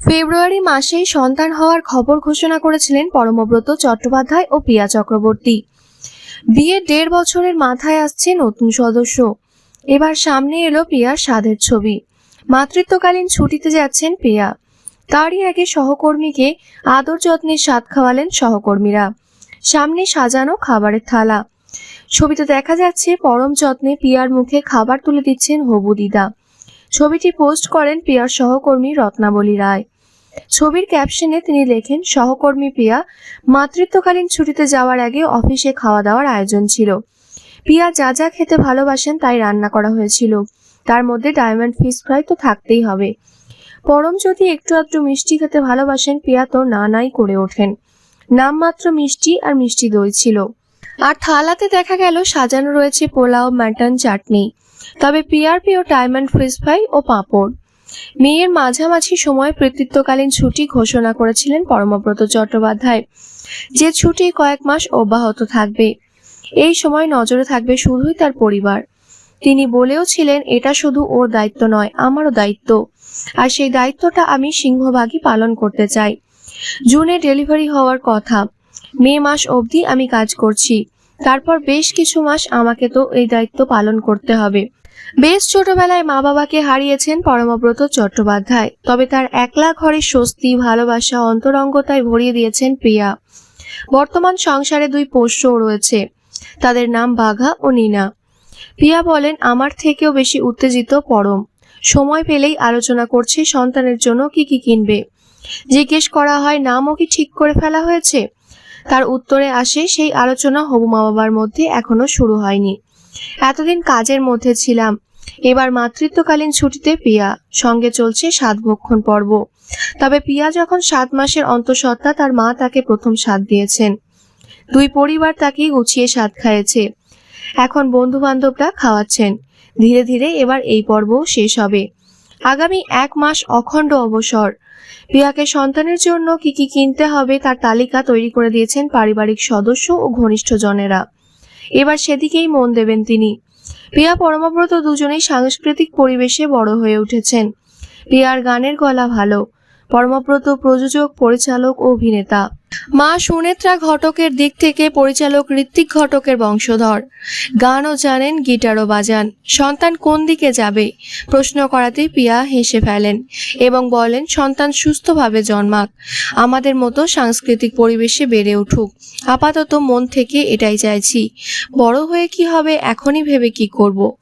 ফেব্রুয়ারি মাসেই সন্তান হওয়ার খবর ঘোষণা করেছিলেন পরমব্রত চট্টোপাধ্যায় ও প্রিয়া চক্রবর্তী। বিয়ের দেড় বছরের মাথায় আসছে নতুন সদস্য। এবার সামনে এলো প্রিয়ার স্বাদের ছবি। মাতৃত্বকালীন ছুটিতে যাচ্ছেন প্রিয়া। তারই আগে সহকর্মীকে আদর যত্নে স্বাদ খাওয়ালেন সহকর্মীরা। সামনে সাজানো খাবারের থালা। ছবিতে দেখা যাচ্ছে পরম যত্নে পিয়ার মুখে খাবার তুলে দিচ্ছেন হবু দিদা। ছবিটি পোস্ট করেন পিয়ার সহকর্মী রত্নাবলী রায়। ছবির ক্যাপশনে তিনি লেখেন, সহকর্মী পিয়া মাতৃত্বকালীন ছুটিতে যাওয়ার আগে অফিসে খাওয়া দাওয়ার আয়োজন ছিল। পিয়া যা যা খেতে ভালোবাসেন তাই রান্না করা হয়েছিল। তার মধ্যে ডায়মন্ড ফিশ ফ্রাই তো থাকতেই হবে। পরম যদি একটু একটু মিষ্টি খেতে ভালোবাসেন পিয়া তো না নাই করে ওঠেন। নামমাত্র মিষ্টি আর মিষ্টি দই ছিল। আর থালাতে দেখা গেল সাজানো রয়েছে পোলাও, মাটন, চাটনি। তবে পিয়ার প্রিয় ডায়মন্ড ফিশ ফ্রাই ও পাঁপড়। মেয়ের মাঝামাঝি সময় কৃতিত্বকালীন ছুটি ঘোষণা করেছিলেন পরমব্রত চট্টোপাধ্যায়। যে ছুটি কয়েক মাস অব্যাহত থাকবে, এই সময় নজরে থাকবে শুধুই তার পরিবার। তিনি বলেও ছিলেন এটা শুধু ওর দায়িত্ব নয়, আমারও দায়িত্ব। আর সেই দায়িত্বটা আমি সিংহভাগই পালন করতে চাই। জুনে ডেলিভারি হওয়ার কথা। মে মাস অবধি আমি কাজ করছি। তারপর বেশ কিছু মাস আমাকে তো এই দায়িত্ব পালন করতে হবে। বেশ ছোটবেলায় মা বাবাকে হারিয়েছেন পরমব্রত চট্টোপাধ্যায়, তবে তার একলা ঘরে স্বস্তি, ভালোবাসা, অন্তরঙ্গতায় ভরিয়ে দিয়েছেন প্রিয়া। বর্তমান সংসারে দুই পোষ্যও রয়েছে, তাদের নাম বাঘা ও নীনা। প্রিয়া বলেন, আমার থেকেও বেশি উত্তেজিত পরম। সময় পেলেই আলোচনা করছে সন্তানের জন্য কি কি কিনবে। জিজ্ঞেস করা হয়, নামও কি ঠিক করে ফেলা হয়েছে? তার উত্তরে আসে, সেই আলোচনা হবু মা বাবার মধ্যে এখনও শুরু হয়নি। এতদিন কাজের মধ্যে ছিলাম। এবার মাতৃত্বকালীন ছুটিতে পিয়া, সঙ্গে চলছে সাত ভক্ষণ পর্ব। তবে পিয়া যখন সাত মাসের অন্তঃসত্ত্বা, তার মা তাকে প্রথম স্বাদ দিয়েছেন। দুই পরিবার তাকে গুছিয়ে স্বাদ খাইয়েছে এখন বন্ধু বান্ধবরা খাওয়াচ্ছেন। ধীরে ধীরে এবার এই পর্বও শেষ হবে। আগামী এক মাস অখণ্ড অবসর। পিয়াকে সন্তানের জন্য কি কি কিনতে হবে তার তালিকা তৈরি করে দিয়েছেন পারিবারিক সদস্য ও ঘনিষ্ঠজনেরা। এবার সেদিকেই মন দেবেন তিনি। প্রিয়া পরমাব্রত দুজনেই সাংস্কৃতিক পরিবেশে বড় হয়ে উঠেছেন। প্রিয়ার গানের গলা ভালো। পরমব্রত প্রযোজক, পরিচালক ও অভিনেতা। মা সুনেত্রা ঘটকের দিক থেকে পরিচালক ঋত্বিক ঘটকের বংশধর। গানও জানেন, গিটারও বাজান। সন্তান কোন দিকে যাবে? প্রশ্ন করাতে পিয়া হেসে ফেলেন এবং বলেন, সন্তান সুস্থভাবে জন্মাক। আমাদের মতো সাংস্কৃতিক পরিবেশে বেড়ে উঠুক। আপাতত মন থেকে এটাই চাইছি। বড় হয়ে কি হবে, এখনই ভেবে কি করব?